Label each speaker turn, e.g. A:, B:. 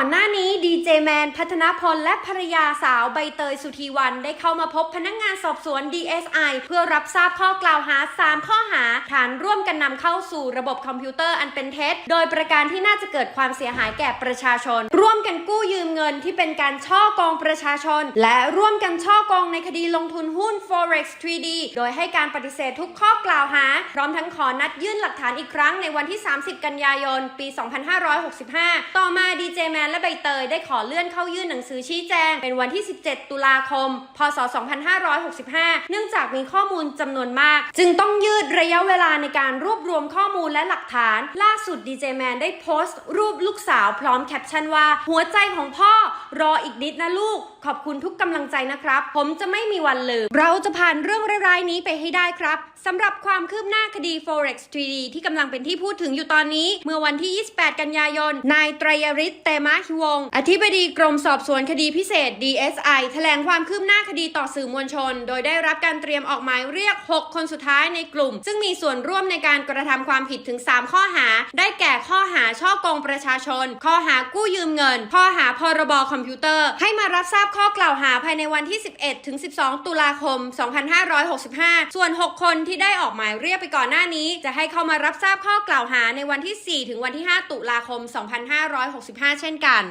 A: อนหน้านี้ดีเจแมนพัฒนพลและภรรยาสาวใบเตยสุธีวันได้เข้ามาพบพนักงานสอบสวน DSI เพื่อรับทราบข้อกล่าวหา 3 ข้อหาฐานร่วมกันนำเข้าสู่ระบบคอมพิวเตอร์อันเป็นเท็จ โดยประการที่น่าจะเกิดความเสียหายแก่ประชาชน ร่วมกันกู้ยืมเงินที่เป็นการช่อกองประชาชน และร่วมกันช่อกองในคดีลงทุนหุ้น Forex 3D โดยให้การปฏิเสธทุกข้อกล่าวหา พร้อมทั้งขอนัดยื่นหลักฐานอีกครั้งในวันที่ 30 กันยายน ปี 2565 ต่อมาดีเจแมนและใบเตยได้ขอเลื่อนเข้ายื่นหนังสือชี้แจง เป็นวันที่ 17 ตุลาคม พศ 2565 เนื่องจากมีข้อมูลจำนวนมาก จึงต้องยืดระยะเววลาในการรวบรวมข้อมูลและหลักฐาน ล่าสุดดีเจแมนได้โพสต์รูปลูกสาวพร้อมแคปชั่นว่า หัวใจของพ่อรออีกนิดนะลูก ขอบคุณทุกกำลังใจนะครับ ผมจะไม่มีวันลืม เราจะผ่านเรื่องร้ายๆนี้ไปให้ได้ครับสำหรับความคืบหน้าคดี Forex 3D ที่กำลังเป็นที่พูดถึงอยู่ตอนนี้ เมื่อวันที่ 28 กันยายน นายไตรยฤทธิ์เตมะฮิวง อธิบดีกรมสอบสวนคดีพิเศษ DSI แถลงความคืบหน้าคดีต่อสื่อมวลชน โดยได้รับการเตรียมออกหมายเรียก 6 คนสุดท้ายในกลุ่ม ซึ่งมีส่วนร่วมในการกระทำความผิดถึง 3 ข้อหา ได้แก่ข้อหาช่อกงประชาชน ข้อหากู้ยืมเงิน ข้อหาพรบคอมพิวเตอร์ ให้มารับทราบข้อกล่าวหาภายในวันที่ 11 ถึง 12 ตุลาคม 2565 ส่วน 6 คนที่ได้ออกหมายเรียกไปก่อนหน้านี้ จะให้เข้ามารับทราบข้อกล่าวหาในวันที่ 4 ถึงวันที่ 5 ตุลาคม 2565 เช่นกัน